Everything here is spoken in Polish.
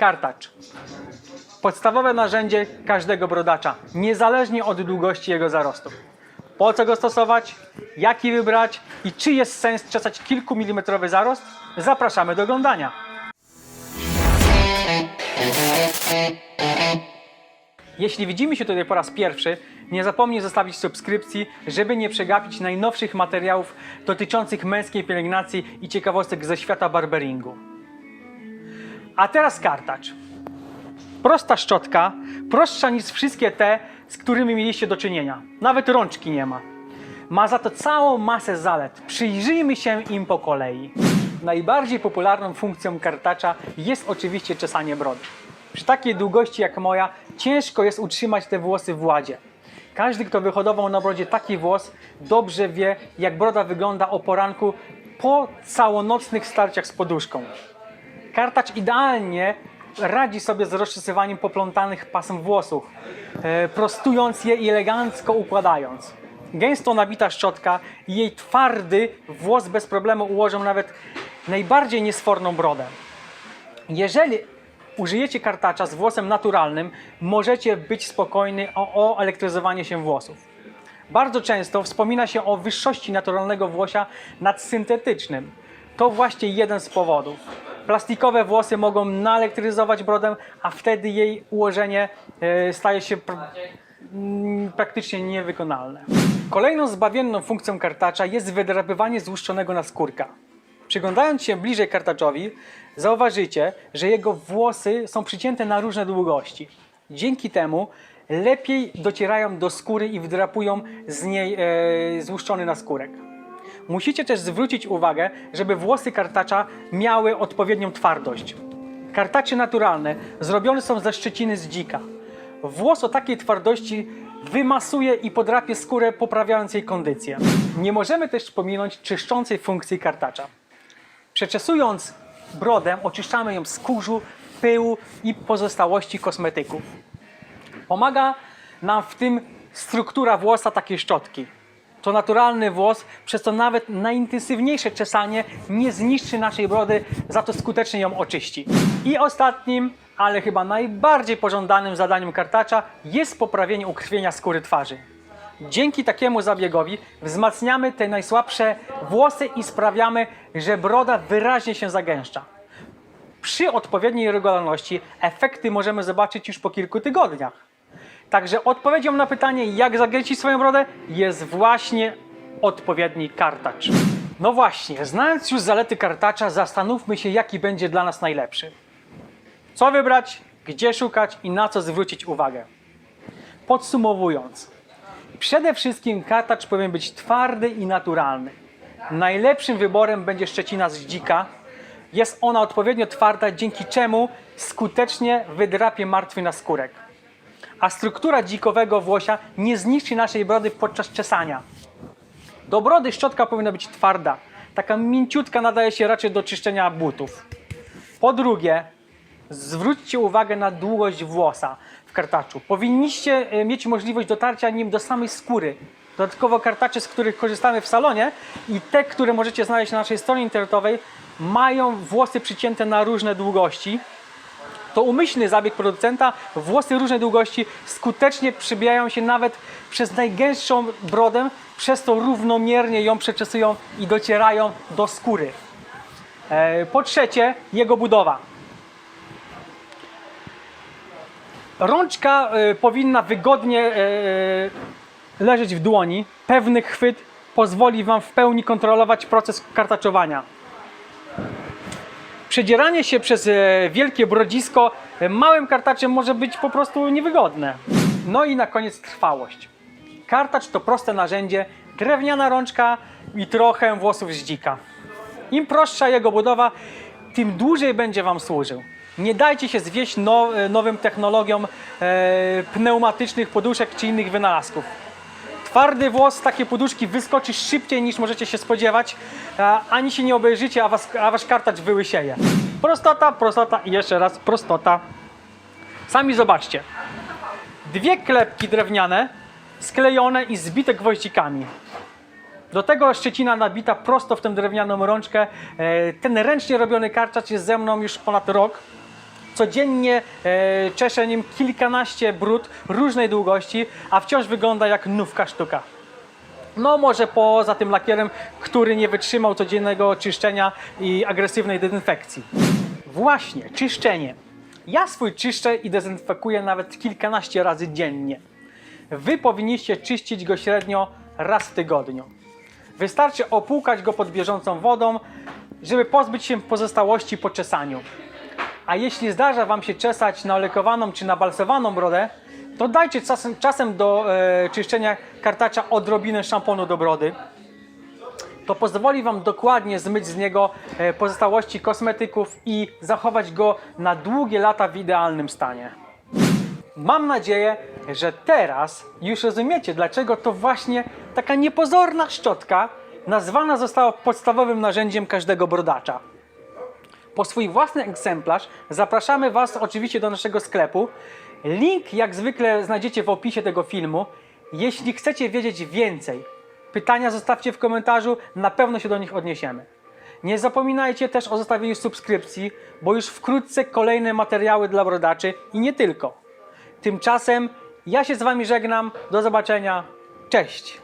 Kartacz. Podstawowe narzędzie każdego brodacza, niezależnie od długości jego zarostu. Po co go stosować, jaki wybrać i czy jest sens czesać kilkumilimetrowy zarost? Zapraszamy do oglądania. Jeśli widzimy się tutaj po raz pierwszy, nie zapomnij zostawić subskrypcji, żeby nie przegapić najnowszych materiałów dotyczących męskiej pielęgnacji i ciekawostek ze świata barberingu. A teraz kartacz. Prosta szczotka, prostsza niż wszystkie te, z którymi mieliście do czynienia. Nawet rączki nie ma. Ma za to całą masę zalet. Przyjrzyjmy się im po kolei. Najbardziej popularną funkcją kartacza jest oczywiście czesanie brody. Przy takiej długości jak moja ciężko jest utrzymać te włosy w ładzie. Każdy, kto wyhodował na brodzie taki włos, dobrze wie, jak broda wygląda o poranku po całonocnych starciach z poduszką. Kartacz idealnie radzi sobie z rozczesywaniem poplątanych pasem włosów, e, prostując je i elegancko układając. Gęsto nabita szczotka i jej twardy włos bez problemu ułożą nawet najbardziej niesforną brodę. Jeżeli użyjecie kartacza z włosem naturalnym, możecie być spokojni o, o elektryzowanie się włosów. Bardzo często wspomina się o wyższości naturalnego włosia nad syntetycznym. To właśnie jeden z powodów. Plastikowe włosy mogą naelektryzować brodę, a wtedy jej ułożenie e, staje się mm, praktycznie niewykonalne. Kolejną zbawienną funkcją kartacza jest wydrapywanie złuszczonego naskórka. Przyglądając się bliżej kartaczowi, zauważycie, że jego włosy są przycięte na różne długości. Dzięki temu lepiej docierają do skóry i wdrapują z niej e, złuszczony naskórek. Musicie też zwrócić uwagę, żeby włosy kartacza miały odpowiednią twardość. Kartacze naturalne zrobione są ze szczeciny z dzika. Włos o takiej twardości wymasuje i podrapie skórę, poprawiając jej kondycję. Nie możemy też pominąć czyszczącej funkcji kartacza. Przeczesując brodę, oczyszczamy ją z kurzu, pyłu i pozostałości kosmetyków. Pomaga nam w tym struktura włosa takiej szczotki. To naturalny włos, przez to nawet najintensywniejsze czesanie nie zniszczy naszej brody, za to skutecznie ją oczyści. I ostatnim, ale chyba najbardziej pożądanym zadaniem kartacza jest poprawienie ukrwienia skóry twarzy. Dzięki takiemu zabiegowi wzmacniamy te najsłabsze włosy i sprawiamy, że broda wyraźnie się zagęszcza. Przy odpowiedniej regularności efekty możemy zobaczyć już po kilku tygodniach. Także odpowiedzią na pytanie, jak zagęścić swoją brodę, jest właśnie odpowiedni kartacz. No właśnie, znając już zalety kartacza, zastanówmy się, jaki będzie dla nas najlepszy. Co wybrać, gdzie szukać i na co zwrócić uwagę. Podsumowując, przede wszystkim kartacz powinien być twardy i naturalny. Najlepszym wyborem będzie szczecina z dzika. Jest ona odpowiednio twarda, dzięki czemu skutecznie wydrapie martwy naskórek a struktura dzikowego włosia nie zniszczy naszej brody podczas czesania. Do brody szczotka powinna być twarda. Taka mięciutka nadaje się raczej do czyszczenia butów. Po drugie, zwróćcie uwagę na długość włosa w kartaczu. Powinniście e, mieć możliwość dotarcia nim do samej skóry. Dodatkowo kartacze, z których korzystamy w salonie i te, które możecie znaleźć na naszej stronie internetowej, mają włosy przycięte na różne długości to umyślny zabieg producenta. Włosy różnej długości skutecznie przybijają się nawet przez najgęstszą brodę, przez to równomiernie ją przeczesują i docierają do skóry. E, Po trzecie, jego budowa. Rączka e, powinna wygodnie e, leżeć w dłoni. Pewny chwyt pozwoli Wam w pełni kontrolować proces kartaczowania. Przedzieranie się przez e, wielkie brodzisko e, małym kartaczem może być po prostu niewygodne. No i na koniec trwałość. Kartacz to proste narzędzie, drewniana rączka i trochę włosów z dzika. Im prostsza jego budowa, tym dłużej będzie Wam służył. Nie dajcie się zwieść now, e, nowym technologiom e, pneumatycznych poduszek czy innych wynalazków. Twardy włos z takiej poduszki wyskoczy szybciej niż możecie się spodziewać, ani się nie obejrzycie, a, was, a wasz kartacz wyłysieje. Prostota, prostota i jeszcze raz prostota. Sami zobaczcie. Dwie klepki drewniane, sklejone i zbite gwoździkami. Do tego szczecina nabita prosto w tę drewnianą rączkę. E, Ten ręcznie robiony kartacz jest ze mną już ponad rok. Codziennie e, czesze nim kilkanaście brud różnej długości, a wciąż wygląda jak nówka sztuka. No może poza tym lakierem, który nie wytrzymał codziennego czyszczenia i agresywnej dezynfekcji. Właśnie, czyszczenie. Ja swój czyszczę i dezynfekuję nawet kilkanaście razy dziennie. Wy powinniście czyścić go średnio raz w tygodniu. Wystarczy opłukać go pod bieżącą wodą, żeby pozbyć się pozostałości po czesaniu. A jeśli zdarza Wam się czesać na olekowaną czy nabalsowaną brodę, to dajcie czasem, czasem do e, czyszczenia kartacza odrobinę szamponu do brody. To pozwoli Wam dokładnie zmyć z niego e, pozostałości kosmetyków i zachować go na długie lata w idealnym stanie. Mam nadzieję, że teraz już rozumiecie, dlaczego to właśnie taka niepozorna szczotka nazwana została podstawowym narzędziem każdego brodacza. Po swój własny egzemplarz zapraszamy Was oczywiście do naszego sklepu. Link jak zwykle znajdziecie w opisie tego filmu. Jeśli chcecie wiedzieć więcej, pytania zostawcie w komentarzu, na pewno się do nich odniesiemy. Nie zapominajcie też o zostawieniu subskrypcji, bo już wkrótce kolejne materiały dla brodaczy i nie tylko. Tymczasem ja się z Wami żegnam. Do zobaczenia. Cześć!